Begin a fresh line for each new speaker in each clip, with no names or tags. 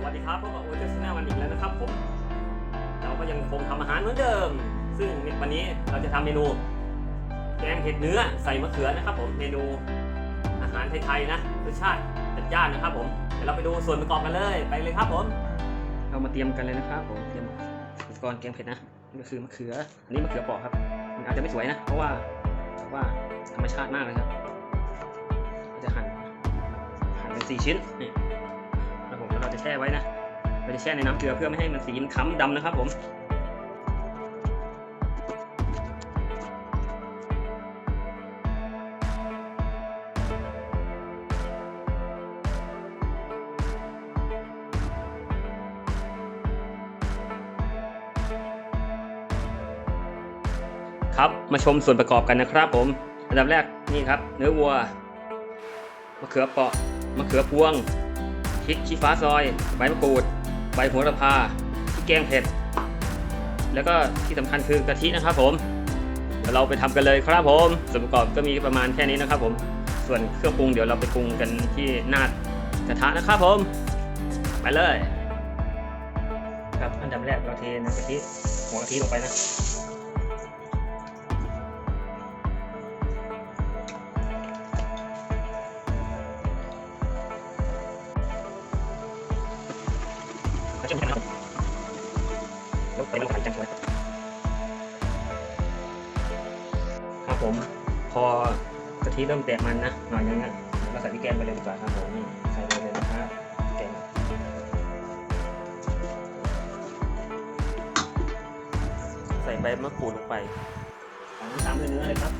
สวัสดีครับพบกับโอเจสนาวันอีกแล้วนะครับผมเราก็ยังคงทำอาหารเหมือนเดิม ซึ่งวันนี้เราจะทำเมนู แกงเห็ดเนื้อใส่มะเขือนะครับ ผมเมนูอาหารไทยๆนะรสชาติจัดจ้านนะครับ ผมเดี๋ยวเราไปดูส่วนประกอบกันเลยไปเลยครับผมเรามาเตรียมกันเลยนะครับผมเตรียมอุปกรณ์แกงเผ็ดนะนี่ก็คือมะเขืออันนี้มะเขือเปอกครับ มันอาจจะไม่สวยนะ เพราะว่าว่าธรรมชาติมากเลยครับเราจะหั่นหั่นเป็นสี่ชิ้นนี่ เราจะแช่ไว้นะ เราจะแช่ในน้ำเกลือเพื่อไม่ให้มันสีมันค้ำดำนะครับผมครับมาชมส่วนประกอบกันนะครับผม อันดับแรกนี่ครับ เนื้อวัวมะเขือเปราะมะเขือพวง พริกชี้ฟ้าซอยใบมะกรูดใบโหระพาพริกแกงเผ็ด แล้วก็ที่สำคัญคือกะทินะครับผมเดี๋ยวเราไปทำกันเลยครับผมส่วนประกอบก็มีประมาณแค่นี้นะครับผม ส่วนเครื่องปรุงเดี๋ยวเราไปปรุงกันที่หน้ากระทะนะครับผม ไปเลย ครับอันดับแรกเราเทน้ำกะทิหัวกะทิลงไปนะ มาชมกันนะครับยกไปลงขันจังเลยครับผม พอกะทิเริ่มแตกมันนะหน่อยนึงนะเราใส่พริกแกงไปเลยดีกว่าครับผมนี่ใส่ไปเลยนะครับแกงใส่ใบมะกรูดลงไปตามด้วยเนื้อเลยครับ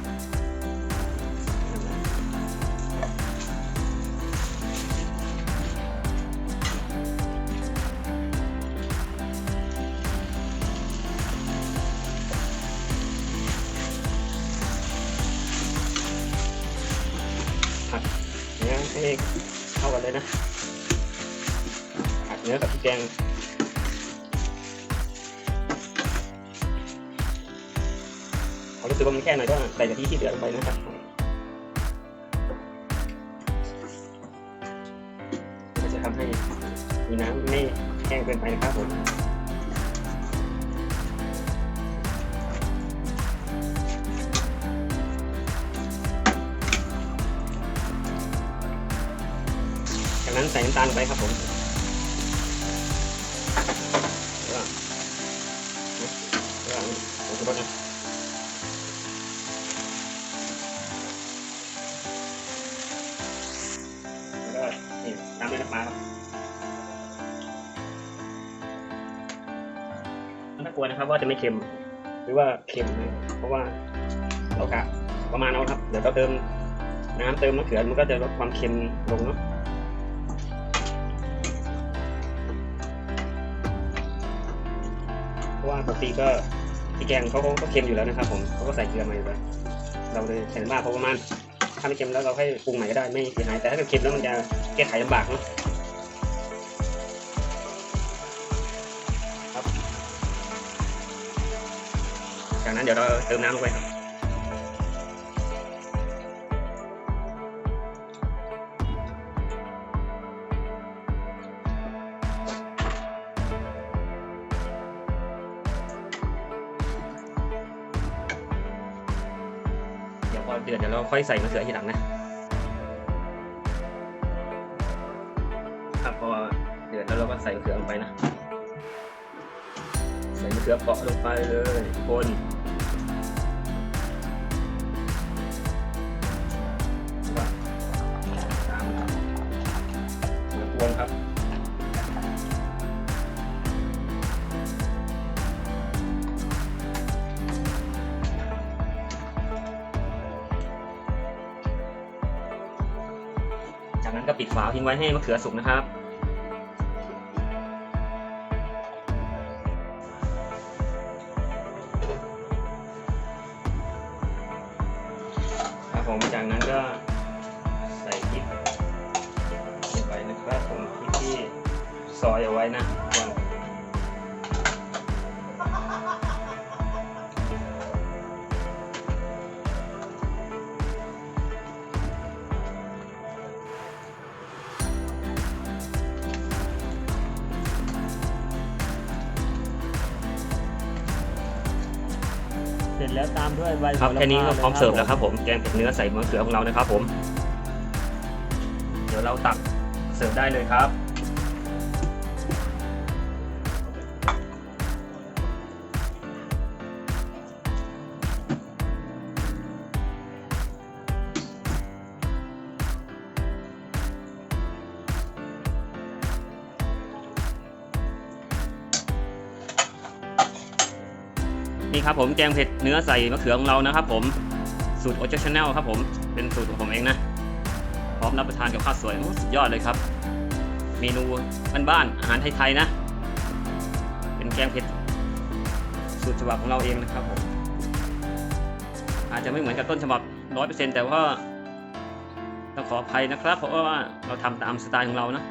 ให้เข้ากันเลยนะผัดเนื้อกับพริกแกงเอารู้สึกว่ามันแค่หน่อยก็ใส่กะทิที่เหลือลงไปนะครับจะทำให้มีน้ำไม่แห้งเกินไปนะครับผม ใส่น้ำตาลลงไปครับผมแล้วก็แล้วก็ผงชูรสนะแล้วก็นี่ตามด้วยน้ำปลาครับไม่ต้องกลัวนะครับว่าจะไม่เค็ม หรือว่าเค็ม เพราะว่าเรากะประมาณเอาครับ เดี๋ยวเราเติมน้ำเติมมะเขือมันก็จะลดความเค็มลงเนาะะว่าปกติก็พี่แกงเขาก็เค็มอยู่แล้วนะครับ ผมเขาก็ใส่เกลือมาอยู่แล้วเราเลยใส่น้ำปลาพอประมาณถ้าไม่เค็มแล้วเราให้ปรุงใหม่ก็ได้ไม่เสียหายแต่ถ้าเกินเค็มแล้วมันจะแก้ไขลำบากเนาะครับจากนั้นเดี๋ยวเราเติมน้ำลงไปครับ พอเดือดเดี๋ยวเราค่อยใส่มะเขือทีหลังนะครับพอเดือดแล้วเราก็ใส่มะเขือลงไปนะ ใส่มะเขือเปาะลงไปเลยคน ก็ปิดฝาทิ้งไว้ให้มะเขือสุกนะครับ ครับผมจากนั้นก็ใส่พริกลงไปนะครับผมพริกที่ซอยเอาไว้นะ
จแล้วตามด้วยใบ
ครับ
โหะ
แค่นี้ก็พร้อม
ลย
เสิร์ฟแล้วครับผมแกงเผ็ดเนื้อใส่มะเขือของเรานะครับผม เดี๋ยวเราตักเสิร์ฟได้เลยครับ นี่ครับผมแกงเผ็ดเนื้อใส่มะเขือของเรานะครับผมสูตรโอเจชแนลครับผมเป็นสูตรของผมเองนะพร้อมรับประทานกับข้าวสวยสุดยอดเลยครับ เมนูบ้านๆอาหารไทยๆนะ เป็นแกงเผ็ดสูตรฉบับของเราเองนะครับผมอาจจะไม่เหมือนกับต้นฉบับร้อยเปอร์เซ็นต์แต่ว่าต้องขออภัยนะครับ เพราะว่าเราทำตามสไตล์ของเรานะ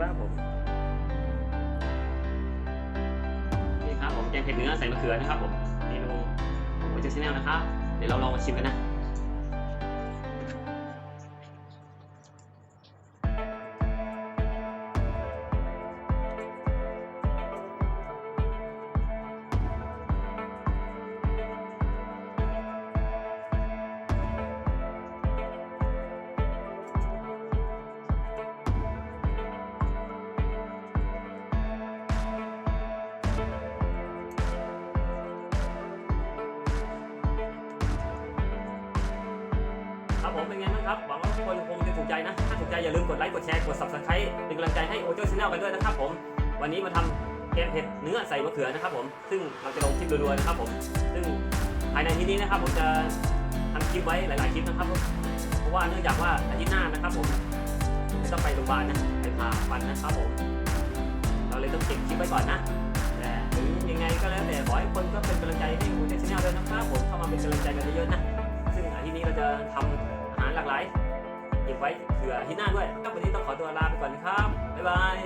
ครับผมนี่ครับผมแกงเผ็ดเนื้อใส่มะเขือนะครับผมเมนูของโอเจชแนลนะครับ เดี๋ยวเราลองมาชิมกันนะ ผมเป็นไงบ้างครับ หวังว่าทุกคนคงจะถูกใจนะ ถ้าถูกใจอย่าลืมกดไลค์ กดแชร์ กด subscribe เป็นกำลังใจให้โอโจชแนลกันด้วยนะครับผม วันนี้มาทำแกงเผ็ดเนื้อใส่มะเขือนะครับผม ซึ่งเราจะลงคลิปรัวๆนะครับผม ซึ่งภายในที่นี้นะครับผมจะทำคลิปไว้หลายๆคลิปนะครับ เพราะว่าเนื่องจากว่าอาทิตย์หน้านะครับผมต้องไปโรงพยาบาลนะ ไปผ่าฟันนะครับผม เราเลยต้องเก็บคลิปไว้ก่อนนะ แต่ถึงยังไงก็แล้วแต่ขอให้คนก็เป็นกำลังใจให้โอเจชแนลด้วยนะครับผม เข้ามาเป็นกำลังใจกันเยอะๆนะซึ่งอาทิตย์นี้เราจะทำอา หลากหลายเก็บไว้เผื่ออาทิตหน้าด้วยก็วันนี้ต้องขอตัวลาไปก่อนนะครับบ๊ายบาย